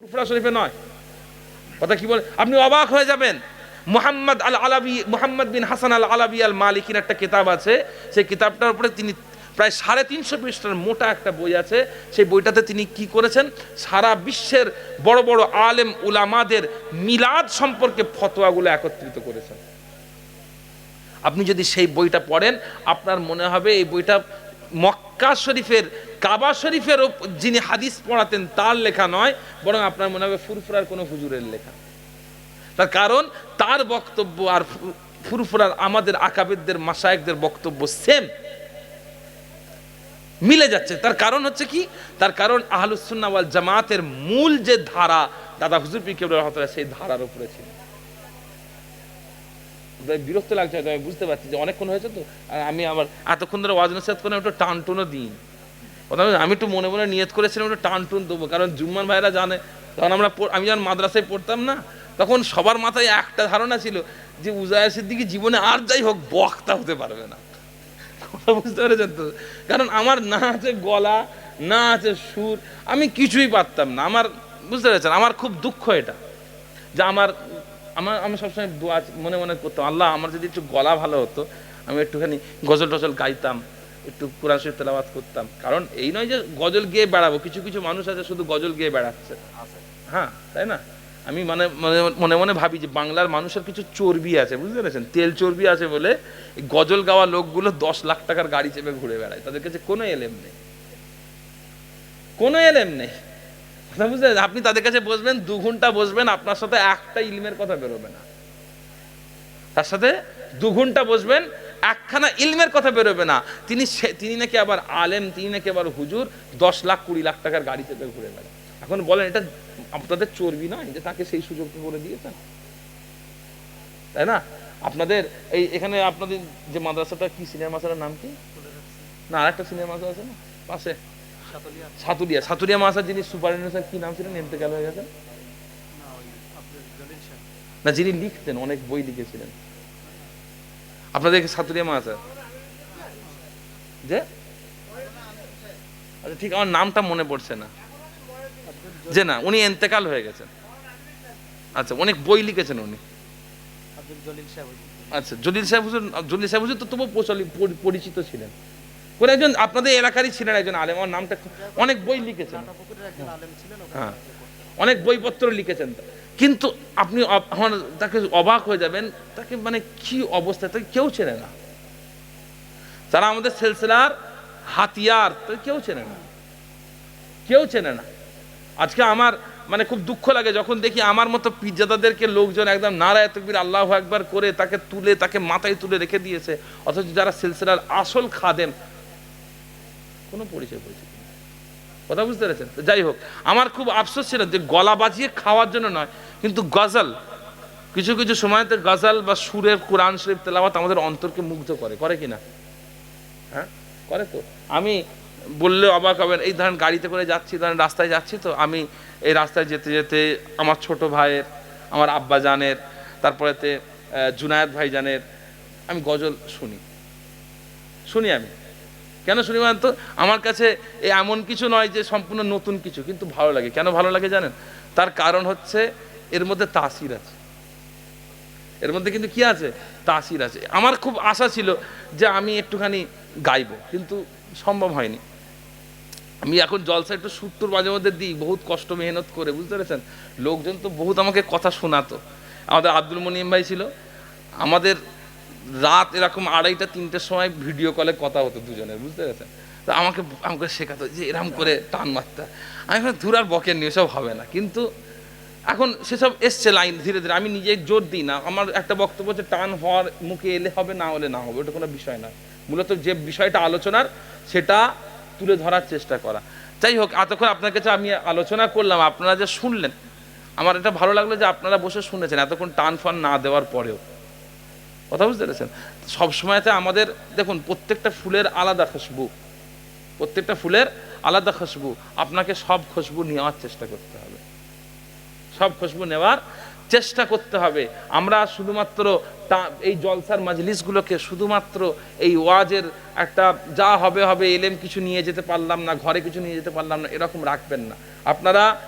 ফুরফুরা শরীফে নয়। কথা কি বলে? আপনি অবাক হয়ে যাবেন। মোহাম্মদ আল আলাবি মোহাম্মদ বিন হাসান আল আলাবি আল মালিকিন একটা কিতাব আছে। সেই কিতাবটার উপরে তিনি প্রায় সাড়ে তিনশো পৃষ্ঠার মোটা একটা বই আছে। সেই বইটাতে তিনি কি করেছেন? সারা বিশ্বের বড় বড় আলেম উলামাদের মিলাদ সম্পর্কে ফতোয়াগুলো একত্রিত করেছেন। আপনি যদি সেই বইটা পড়েন, আপনার মনে হবে এই বইটা মক্কা শরীফের কাবা শরীফের যিনি হাদিস পড়াতেন, তার লেখা নয়, বরং আপনার মনে হবে ফুরফুরার কোনো হুজুরের লেখা। তার কারণ, তার বক্তব্য আর ফুরফুরার আমাদের আকাবেদদের মাসায়েকদের বক্তব্য সেম মিলে যাচ্ছে। তার কারণ হচ্ছে কি? তার কারণ আহলুসুন্না ওয়াল জামাতের মূল যে ধারা, দাদা হুজুর পি কেবল রহমতুল্লাহ সেই ধারার উপরে ছিল। বিরক্ত লাগছে আমি বুঝতে পারছি যে অনেকক্ষণ হয়েছে তো, আর আমি আবার এতক্ষণ ধরে ওয়াজ নসিহত করে টান টুনও দিই কথা আমি একটু মনে মনে নিয়ত করেছিলাম, একটু টান টুন দেবো, কারণ জুম্মান ভাইরা জানে। তখন আমরা আমি যখন মাদ্রাসায় পড়তাম না, তখন সবার মাথায় একটা ধারণা ছিল যে উজায় সিদ্দিকি জীবনে আর যাই হোক, বক্তা হতে পারবে না। কথা বুঝতে পেরেছেন তো? কারণ আমার না আছে গলা, না আছে সুর, আমি কিছুই পারতাম না। আমার বুঝতে পেরেছেন? আমার খুব দুঃখ এটা। যে আমার আমার আমি সবসময় মনে মনে করতাম, আল্লাহ, আমার যদি একটু গলা ভালো হতো, আমি একটুখানি গজল টজল গাইতাম। একটু কোরআন শরীফ তেলাওয়াত করতাম। কারণ এই নয় যে গজল গেয়ে বেড়াবো কিছু কিছু মানুষ আছে শুধু গজল গেয়ে বেড়াচ্ছে। হ্যাঁ তাই না? আমি মানে মনে- মনে মনে ভাবি যে বাংলার মানুষের কিছু চর্বি আছে বুঝতে পেরেছেন? তেল চর্বি আছে বলে গজল গাওয়া লোকগুলো দশ লাখ টাকার গাড়ি চেপে ঘুরে বেড়ায়। তাদের কাছে কোনো এলেম নেই। কোনো এলেম নেই। কথা বুঝতে পেরেছেন? আপনি তাদের কাছে বসবেন দু ঘণ্টা বসবেন আপনার সাথে একটা ইলমের কথা বেরোবে না। তার সাথে দু ঘণ্টা বসবেন একখানা ইলমের কথা বেরোবে না। তিনি তিনি নাকি আবার আলেম, তিনি নাকি আবার হুজুর, দশ লাখ, কুড়ি লাখ টাকার গাড়ি চেপে ঘুরে বেড়ায়। এখন বলেন, এটা আপনাদের চর্বি নয় যে তাকে সেই সুযোগ করে দিয়েছেন। তাই না? আপনাদের এই, এখানে আপনাদের যে মাদ্রাসাটা কি, সিনিয়র মাদ্রাসার নাম কি? না, আরেকটা সিনিয়র মাদ্রাসা আছে না? পাশে। সাতুলিয়া। সাতুলিয়া মাদ্রাসার যিনি সুপারিনটেন্ডেন্ট কি নাম ছিলেন? এমতে গেল হয়ে গেছেন না, যিনি লিখতেন, অনেক বই লিখেছিলেন। আপনাদের সাতুরিয়া মা আছে? যে? আচ্ছা ঠিক আমার নামটা মনে পড়ছে না। যে না উনি এন্তেকাল হয়ে গেছেন। আচ্ছা অনেক বই লিখেছেন উনি। আচ্ছা জলিল সাহেব হুজুর জলিল সাহেব হুজুর তো তবু পরিচিত ছিলেন। কোন একজন আপনাদের এলাকারই ছিলেন একজন আলেম আমার নামটা অনেক বই লিখেছেন। হ্যাঁ। অনেক বইপত্র লিখেছেন। কিন্তু আপনি আমার তাকে অবাক হয়ে যাবেন, তাকে মানে কি অবস্থা, তাকে কেউ চেনে না। তারা আমাদের সিলসিলার হাতিয়ার, তাকে কেউ চেনে না। কেউ চেনে না। আজকে আমার মানে খুব দুঃখ লাগে যখন দেখি আমার মতো পিজ্জাদাদেরকে লোকজন একদম নারায় তকবির, আল্লাহ একবার করে তাকে তুলে, তাকে মাথায় তুলে রেখে দিয়েছে। অথচ যারা সিলসিলার আসল খাদেম, কোনো পরিচয় পরিচয় কথা বুঝতে পেরেছেন? যাই হোক, আমার খুব আফসোস ছিল যে গলা বাজিয়ে খাওয়ার জন্য নয় কিন্তু গজল, কিছু কিছু সময়তে গজল বা সুরের কোরআন শরীফ তেলাওয়াত আমাদের অন্তরকে মুগ্ধ করে। করে কি না? হ্যাঁ? করে তো। আমি বললে অবাক হবেন, এই ধরেন গাড়িতে করে যাচ্ছি, ধরেন রাস্তায় যাচ্ছি তো, আমি এই রাস্তায় যেতে যেতে আমার ছোট ভাইয়ের, আমার আব্বা জানের, তারপরেতে জুনায়েদ ভাই জানের, আমি গজল শুনি। শুনি আমি। কেন শুনি মানে তো? আমার কাছে এমন কিছু নয় যে সম্পূর্ণ নতুন কিছু, কিন্তু ভালো লাগে। কেন ভালো লাগে জানেন? তার কারণ হচ্ছে এর মধ্যে তাসির আছে। এর মধ্যে কিন্তু কি আছে? তাসির আছে। আমার খুব আশা ছিল যে আমি একটুখানি গাইবো, কিন্তু সম্ভব হয়নি। আমি এখন জলসা একটু সুট্টুর মাঝে মধ্যে দিই, বহুত কষ্ট, মেহনত করে, বুঝতে পেরেছেন? লোকজন তো বহুত আমাকে কথা শোনাতো। আমাদের আব্দুল মনিম ভাই ছিল। আমাদের রাত এরকম আড়াইটা, তিনটের সময় ভিডিও কলে কথা হতো দুজনের, বুঝতে পেরেছেন? তো আমাকে আমাকে শেখাতো যে এরকম করে টান মারতে। আমি ধুর আর বকের নিয়ে সব হবে না। কিন্তু এখন সেসব এসছে লাইন ধীরে ধীরে। আমি নিজে জোর দিই না। আমার একটা বক্তব্য হচ্ছে, টান হওয়ার মুখে এলে হবে, না হলে না হবে। ওটা কোনো বিষয় না মূলত যে বিষয়টা আলোচনার, সেটা তুলে ধরার চেষ্টা করা। যাই হোক, এতক্ষণ আপনার কাছে আমি আলোচনা করলাম। আপনারা যে শুনলেন, আমার এটা ভালো লাগল যে আপনারা বসে শুনেছেন, এতক্ষণ টান ফান না দেওয়ার পরেও। কথা বুঝতে পেরেছেন? সব সময়তে আমাদের, দেখুন, প্রত্যেকটা ফুলের আলাদা খুশবু। প্রত্যেকটা ফুলের আলাদা খুশবু। আপনাকে সব খুশবু নেওয়ার চেষ্টা করতে হবে। সব খুশবু নেওয়ার চেষ্টা করতে হবে। আমরা শুধুমাত্র তা- এই জলসার মাজলিসগুলোকে শুধুমাত্র এই ওয়াজের একটা যা হবে হবে, এলেম কিছু নিয়ে যেতে পারলাম না, ঘরে কিছু নিয়ে যেতে পারলাম না, এরকম রাখবেন না। আপনারা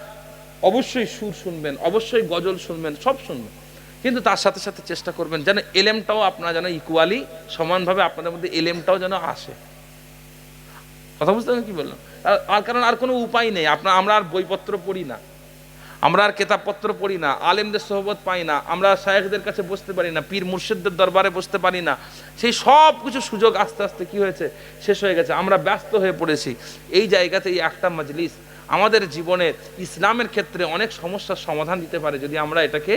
অবশ্যই সুর শুনবেন, অবশ্যই গজল শুনবেন, সব শুনবেন। কিন্তু তার সাথে সাথে চেষ্টা করবেন যেন এলেমটাও আপনারা যেন ইকুয়ালি সমানভাবে আপনাদের মধ্যে এলেমটাও যেন আসে। কথা বুঝতে কি বললাম? আর কারণ আর কোনো উপায় নেই। আপনার, আমরা আর বইপত্র পড়ি না। আমরা আর কেতাবপত্র পড়ি না, আলেমদের সহবত পাই না, আমরা শায়েখদের কাছে বসতে পারি না, পীর মুর্শিদদের দরবারে বসতে পারি না। সেই সব কিছু সুযোগ আস্তে আস্তে কি হয়েছে? শেষ হয়ে গেছে। আমরা ব্যস্ত হয়ে পড়েছি। এই জায়গাতে এই একটা মজলিস আমাদের জীবনের ইসলামের ক্ষেত্রে অনেক সমস্যার সমাধান দিতে পারে যদি আমরা এটাকে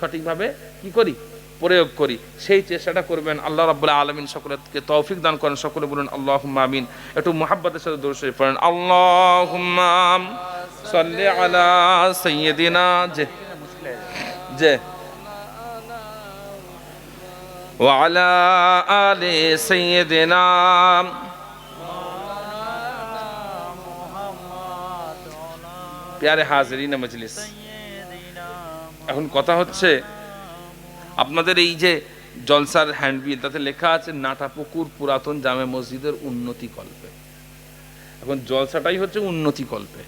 সঠিকভাবে কি করি? প্রয়োগ করি। সেই চেষ্টাটা করবেন। আল্লাহ রাব্বুল আলমিন সকলকে তৌফিক দান করেন। সকলে বলুন আল্লাহ আমিন। একটু মোহাব্বতের সাথে শরীফ পড়েন। আল্লাহ সাল্লি আলা সাইয়্যিদিনা যে যে وعلى آل سيدنا প্যারে হাজরিন মজলিস এখন কথা হচ্ছে আপনাদের এই যে জলসার হ্যান্ডবিল তাতে লেখা আছে নাটাপুকুর পুরাতন জামে মসজিদের উন্নতি কল্পে এখন জলসাটাই হচ্ছে উন্নতি কল্পে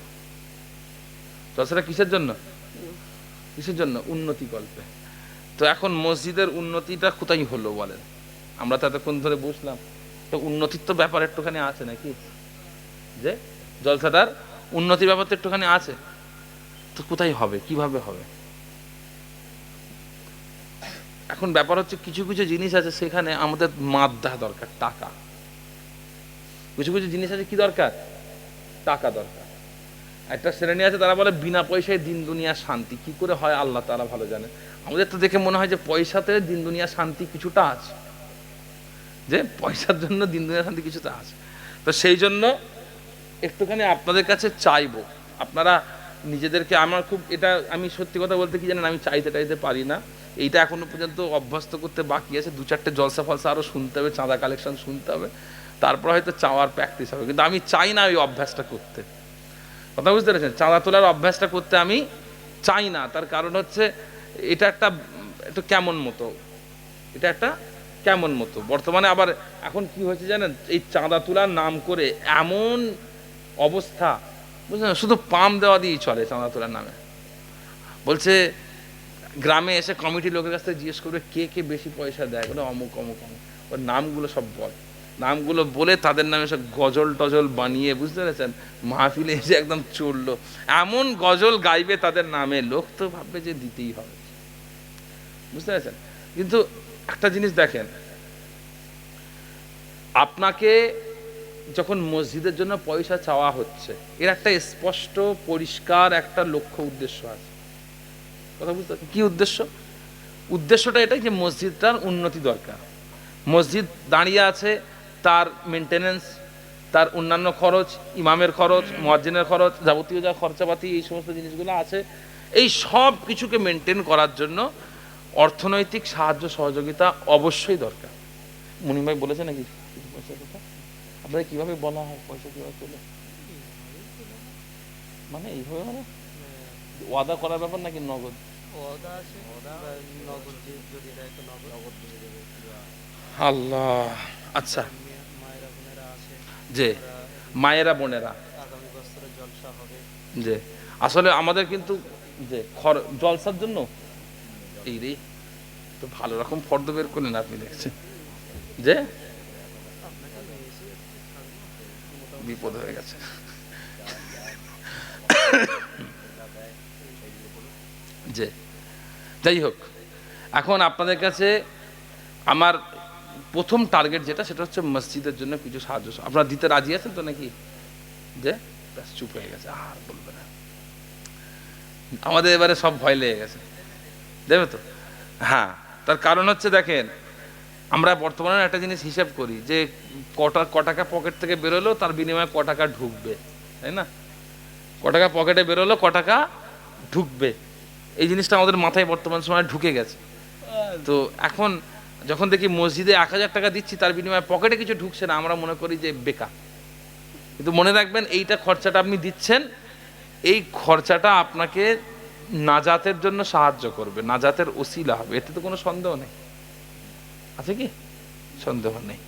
জলসাটা কিসের জন্য? কিসের জন্য? উন্নতি কল্পে। তো এখন মসজিদের উন্নতিটা কোথায় হলো বলেন? আমরা তো এতক্ষণ ধরে বুঝলাম। তো উন্নতির তো ব্যাপার একটুখানি আছে নাকি? যে জলসাটার উন্নতির ব্যাপার তো একটুখানি আছে। তো কোথায় হবে? কীভাবে হবে? এখন ব্যাপার হচ্ছে কিছু কিছু জিনিস আছে সেখানে আমাদের মাদ্দা দরকার, টাকা। কিছু কিছু জিনিস আছে কি দরকার? টাকা দরকার। একটা শ্রেণি আছে, তারা বলে, বিনা পয়সায় দিন দুনিয়া শান্তি। কি করে হয়, আল্লাহ তারা ভালো জানে। আমাদের তো দেখে মনে হয় যে, পয়সাতে দিন দুনিয়া শান্তি কিছুটা আছে। যে, পয়সার জন্য দিন দুনিয়া শান্তি কিছুটা আছে। তো সেই জন্য একটুখানি আপনাদের কাছে চাইব। আপনারা নিজেদেরকে, আমার খুব, এটা আমি সত্যি কথা বলতে কি জানেন, আমি চাইতে টাইতে পারি না। এইটা এখনও পর্যন্ত অভ্যস্ত করতে বাকি আছে। দু চারটে জলসা ফলসা আরও শুনতে হবে, চাঁদা কালেকশন শুনতে হবে। তারপর হয়তো চাওয়ার প্র্যাকটিস হবে। কিন্তু আমি চাই না ওই অভ্যাসটা করতে। কথা বুঝতে পেরেছেন? চাঁদা তোলার অভ্যাসটা করতে আমি চাই না। তার কারণ হচ্ছে, এটা একটা একটু কেমন মতো? এটা একটা কেমন মতো? বর্তমানে আবার এখন কি হয়েছে জানেন? এই চাঁদা তোলার নাম করে এমন অবস্থা, বুঝলেন শুধু পাম দেওয়া দিয়েই চলে চাঁদা তোলার নামে। বলছে, গ্রামে এসে কমিটি লোকের কাছ থেকে জিজ্ঞেস করবে, কে কে বেশি পয়সা দেয়? বলে অমুক অমুক অমুক। ওর নামগুলো সব বল। নামগুলো বলে তাদের নামে সব গজল টজল বানিয়ে, বুঝতে পেরেছেন? মাহফিলে এসে একদম চলল এমন গজল গাইবে তাদের নামে, লোক তো ভাববে যে দিতেই হবে। বুঝতে পেরেছেন? কিন্তু একটা জিনিস দেখেন, আপনাকে যখন মসজিদের জন্য পয়সা চাওয়া হচ্ছে, এর একটা স্পষ্ট, পরিষ্কার একটা লক্ষ্য উদ্দেশ্য আছে। কথা বুঝতে? কি উদ্দেশ্য? উদ্দেশ্যটা এটাই যে মসজিদটার উন্নতি দরকার। মসজিদ দাঁড়িয়ে আছে তার মেনটেনেন্স তার অন্যান্য খরচ ইমামের খরচ মোয়াজ্জিনের খরচ যাবতীয় যা খরচাপাতি এই সমস্ত জিনিসগুলো আছে এই সব কিছুকে মেনটেন করার জন্য অর্থনৈতিক সাহায্য সহযোগিতা অবশ্যই দরকার। মুনিম ভাই বলেছে নাকি? পয়সার কথা? আপনাদের কীভাবে বলা হয় পয়সা কীভাবে তোলে? মানে এইভাবে মানে? ওয়াদা করার ব্যাপার নাকি নগদ? আল্লাহ আছে যে মায়েরা, বোনেরা। যে আসলে আমাদের কিন্তু যে খর, জলসার জন্য এই রে, তো ভালো রকম ফর্দ বের করলেন আপনি দেখছেন যে বিপদ হয়ে গেছে। যে যাই হোক, এখন আপনাদের কাছে আমার প্রথম টার্গেট যেটা, সেটা হচ্ছে মসজিদের জন্য কিছু সাহায্য। আপনারা দিতে রাজি আছেন তো নাকি? যে চুপ হয়ে গেছে, আর বলবে না। আমাদের এবারে সব ভয় লেগে গেছে। দেবে তো? হ্যাঁ তার কারণ হচ্ছে দেখেন, আমরা বর্তমানে একটা জিনিস হিসাব করি, যে কটা, ক টাকা পকেট থেকে বেরোলো, তার বিনিময়ে ক টাকা ঢুকবে, তাই না? ক টাকা পকেটে বেরোলো, ক টাকা ঢুকবে। এই জিনিসটা আমাদের মাথায় বর্তমান সময় ঢুকে গেছে। তো এখন যখন দেখি মসজিদে এক হাজার টাকা দিচ্ছি, তার বিনিময়ে পকেটে কিছু ঢুকছে না, আমরা মনে করি যে বেকার। কিন্তু মনে রাখবেন, এইটা খরচাটা আপনি দিচ্ছেন, এই খরচাটা আপনাকে নাজাতের জন্য সাহায্য করবে, নাজাতের ওসিলা হবে। এতে তো কোনো সন্দেহ নেই। আছে কি? সন্দেহ নেই।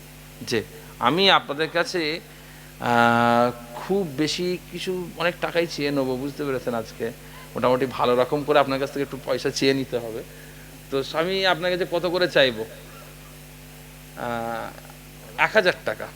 যে আমি আপনাদের কাছে খুব বেশি কিছু অনেক টাকাই চেয়ে নেব, বুঝতে পেরেছেন আজকে? মোটামুটি ভালো রকম করে আপনার কাছ থেকে একটু পয়সা চেয়ে নিতে হবে। তো আমি আপনার কাছে কত করে চাইব? এক হাজার টাকা।